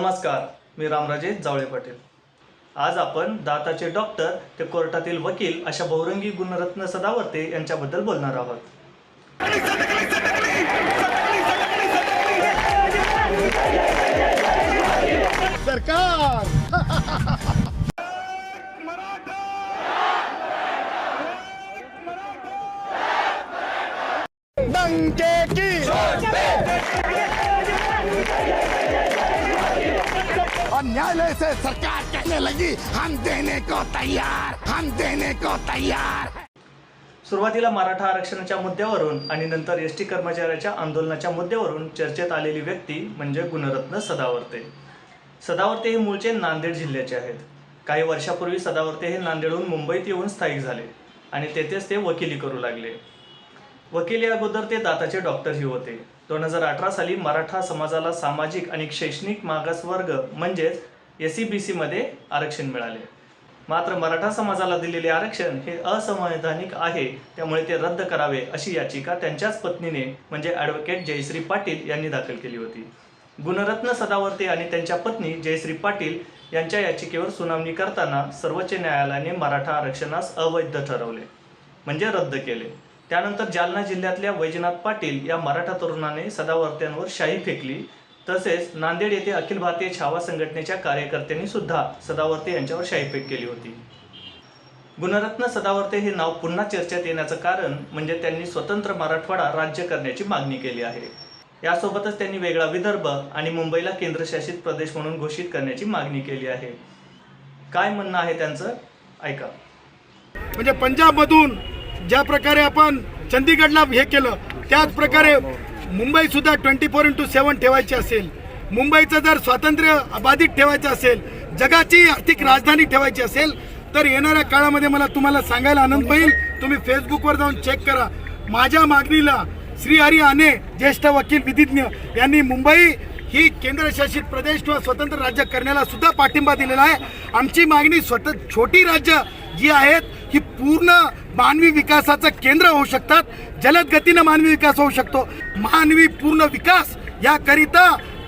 नमस्कार मी रामराजे जावळे पाटील. आज आपण दाताचे डॉक्टर ते कोर्टातील वकील अशा बहुरंगी गुणरत्न सदावर्ते यांच्याबद्दल बोलणार आहोत. सरकार! और न्यायालय से सरकार कहने लगी हम देने को तैयार हम देने को तैयार सुरुवातीला मराठा आरक्षणाच्या मुद्द्यावरून आणि नंतर एस टी कर्मचाऱ्याच्या आंदोलनाच्या मुद्द्यावरून चर्चेत आलेली व्यक्ती म्हणजे गुणरत्न सदावर्ते. सदावर्ते हे मूळचे नांदेड जिल्ह्याचे आहेत. काही वर्षापूर्वी सदावर्ते हे नांदेडहून मुंबईत येऊन स्थायिक झाले आणि तेथेच ते वकिली करू लागले. वकिली अगोदर ते दाताचे डॉक्टरही होते. दोन हजार अठरा साली मराठा समाजाला सामाजिक आणि शैक्षणिक मागासवर्ग म्हणजेच एस सी बी सीमध्ये आरक्षण मिळाले. मात्र मराठा समाजाला दिलेले आरक्षण हे असंवैधानिक आहे त्यामुळे ते रद्द करावे अशी याचिका त्यांच्याच पत्नीने म्हणजे ॲडव्होकेट जयश्री पाटील यांनी दाखल केली होती. गुणरत्न सदावर्ते आणि त्यांच्या पत्नी जयश्री पाटील यांच्या याचिकेवर सुनावणी करताना सर्वोच्च न्यायालयाने मराठा आरक्षणास अवैध ठरवले म्हणजे रद्द केले. त्यानंतर जालना जिल्ह्यातल्या वैजनाथ पाटील या मराठा तरुणाने सदावर्त्यांवर शाही फेकली. तसेच नांदेड येथे अखिल भारतीय छावा संघटनेच्या कार्यकर्त्यांनी सुद्धा सदावर्ते यांच्यावर शाहीफेक केली होती. गुणरत्न सदावर्ते हे नाव पुन्हा चर्चेत येण्याचं कारण म्हणजे त्यांनी स्वतंत्र मराठवाडा राज्य करण्याची मागणी केली आहे. यासोबतच त्यांनी वेगळा विदर्भ आणि मुंबईला केंद्रशासित प्रदेश म्हणून घोषित करण्याची मागणी केली आहे. काय म्हणणं आहे त्यांचं? ऐका. म्हणजे पंजाबमधून ज्या प्रकारे आपण चंदीगडला हे केलं त्याच प्रकारे मुंबई सुद्धा ट्वेंटी फोर इंटू सेवन ठेवायची असेल. मुंबईचं जर स्वातंत्र्य अबाधित ठेवायचं असेल जगाची आर्थिक राजधानी ठेवायची असेल तर येणाऱ्या काळामध्ये मला तुम्हाला सांगायला आनंद होईल. तुम्ही फेसबुकवर जाऊन चेक करा. माझ्या मागणीला श्री हरी आने ज्येष्ठ वकील विधिज्ञ यांनी मुंबई ही केंद्रशासित प्रदेश किंवा स्वतंत्र राज्य करण्याला सुद्धा पाठिंबा दिलेला आहे. आमची मागणी स्वतः छोटी राज्य जी आहेत ही पूर्ण मानवी विकासाचं केंद्र होऊ शकतात. जलद गतीनं मानवी विकास होऊ शकतो. मानवी पूर्ण विकास याकरिता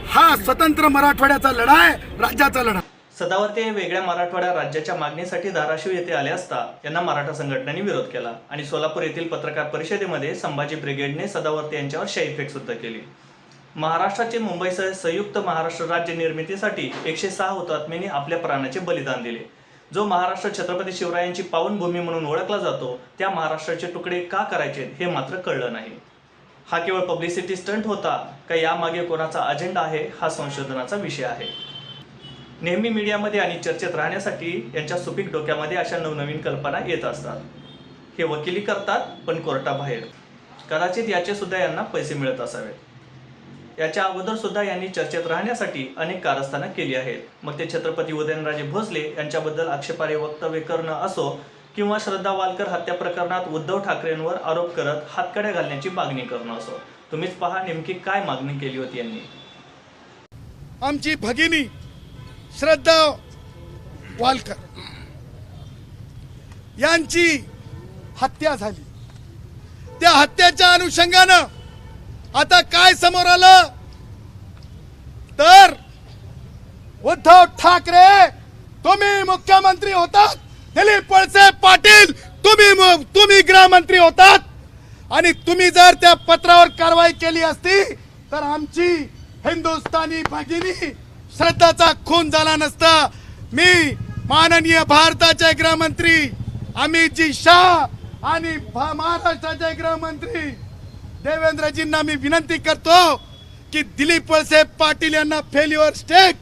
हा स्वतंत्र मराठवाड्याचा लढा आहे राज्याचा लढा सदावर्ते हे वेगळ्या मराठवाड्या राज्याच्या मागणीसाठी धाराशिव येथे आले असता यांना मराठा संघटनांनी विरोध केला आणि सोलापूर येथील पत्रकार परिषदेमध्ये संभाजी ब्रिगेडने सदावर्ते यांच्यावर शाईफेक सुद्धा केली. महाराष्ट्राचे मुंबईसह संयुक्त महाराष्ट्र राज्य निर्मितीसाठी एकशे सहा हुतात्म्यांनी आपल्या प्राणाचे बलिदान दिले. जो महाराष्ट्र छत्रपती शिवरायांची पावनभूमी म्हणून ओळखला जातो त्या महाराष्ट्राचे तुकडे का करायचे हे मात्र कळलं नाही. हा केवळ पब्लिसिटी स्टंट होता का यामागे कोणाचा अजेंडा आहे हा संशोधनाचा विषय आहे. नेहमी मीडियामध्ये आणि चर्चेत राहण्यासाठी यांच्या सुपीक डोक्यामध्ये अशा नवनवीन कल्पना येत असतात. हे वकिली करतात पण कोर्टाबाहेर. कदाचित याचे सुद्धा यांना पैसे मिळत असावेत. याच्या अगोदर सुद्धा यांनी चर्चेत राहण्यासाठी अनेक कारस्थानं केली आहेत. मग ते छत्रपती उदयनराजे भोसले यांच्याबद्दल आक्षेपार्ह वक्तव्य करणं असो किंवा श्रद्धा वालकर हत्या प्रकरणात उद्धव ठाकरेंवर आरोप करत हातकड्या घालण्याची मागणी करणं असो. तुम्हीच पहा नेमकी काय मागणी केली होती यांनी. आमची भगिनी श्रद्धा वालकर यांची हत्या झाली. त्या हत्याच्या अनुषंगानं आता काय समोर आलं? तर उद्धव ठाकरे तुम्ही मुख्यमंत्री होतात. दिलीप वळसे पाटील तुम्ही तुम्ही गृहमंत्री होतात. आणि तुम्ही जर त्या पत्रावर कारवाई केली असती तर आमची हिंदुस्थानी भगिनी श्रद्धाचा खून झाला नसता. मी माननीय भारताचे गृहमंत्री अमितजी शाह आणि महाराष्ट्राचे गृहमंत्री देवेंद्रजींना मी विनंती करतो की दिलीप वळसे पाटील यांना फेल्युअर स्टेट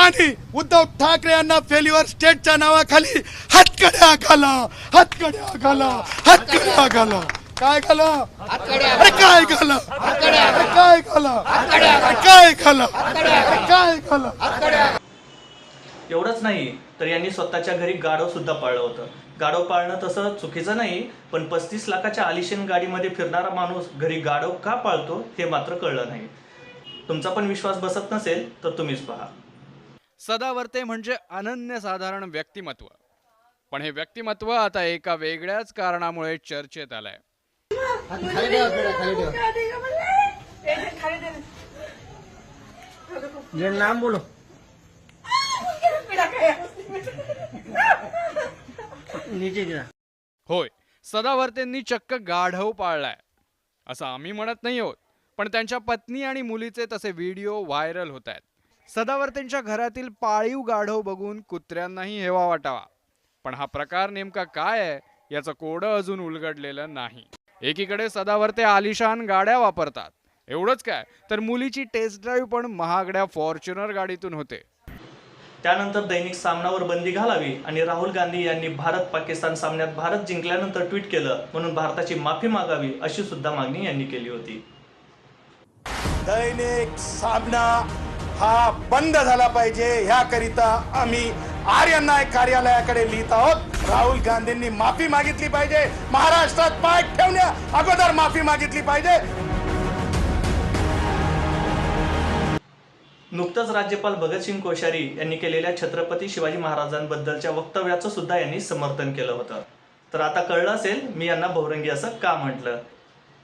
आणि उद्धव ठाकरे यांना फेल्युअर स्टेटच्या नावाखाली हातकड्या घाला हातकड्या घाला हातकड्या घाला. काय घाला? अरे काय घाला? अरे काय घाला? अरे काय घाला? अरे काय घाला? एवढंच नाही तर यांनी स्वतःच्या घरी गाढव सुद्धा पाळलं होतं. गाढव पाळणं तसं चुकीचं नाही पण पस्तीस लाखाच्या आलिशान गाडीमध्ये फिरणारा माणूस घरी गाढव का पाळतो हे मात्र कळलं नाही. तुमचा पण विश्वास बसत नसेल तर तुम्हीच पहा. सदावर्ते म्हणजे अनन्यसाधारण व्यक्तिमत्व. पण हे व्यक्तिमत्व आता एका वेगळ्याच कारणामुळे चर्चेत आलंय. नाम बोलो. नीचे होय सदावर्तेंनी चक्क गाढव पाळलाय असं आम्ही म्हणत नाही आहोत पण त्यांच्या पत्नी आणि मुलीचे तसे व्हिडिओ व्हायरल होत आहेत सदावर्तेंच्या घरातील पाळीव गाढव बघून कुत्र्यांनाही हेवा वाटावा पण हा प्रकार नेमका काय आहे याचं कोडं अजून उलगडलेलं नाही. एकीकडे सदावर्ते आलिशान गाड्या वापरतात एवढंच काय तर मुलीची टेस्ट ड्राईव्ह पण महागड्या फॉर्च्युनर गाडीतून होते. त्यानंतर दैनिक सामनावर बंदी घालावी आणि राहुल गांधी यांनी भारत पाकिस्तान सामन्यात भारत जिंकल्यानंतर ट्विट केलं म्हणून भारताची माफी मागावी अशी सुद्धा मागणी यांनी केली होती. दैनिक सामना हा बंद झाला पाहिजे. ह्याकरिता आम्ही आर्यन नायक कार्यालयाकडे लिहित आहोत. राहुल गांधींनी माफी मागितली पाहिजे. महाराष्ट्रात पाय ठेवण्या अगोदर माफी मागितली पाहिजे. नुकतंच राज्यपाल भगतसिंग कोश्यारी यांनी केलेल्या छत्रपती शिवाजी महाराजांबद्दलच्या वक्तव्याचं सुद्धा यांनी समर्थन केलं होतं. तर आता कळलं असेल मी यांना बहुरंगी असं का म्हटलं?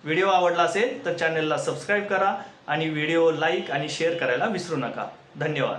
व्हिडिओ आवडला असेल तर चॅनलला सबस्क्राईब करा आणि व्हिडिओ लाईक आणि शेअर करायला विसरू नका. धन्यवाद.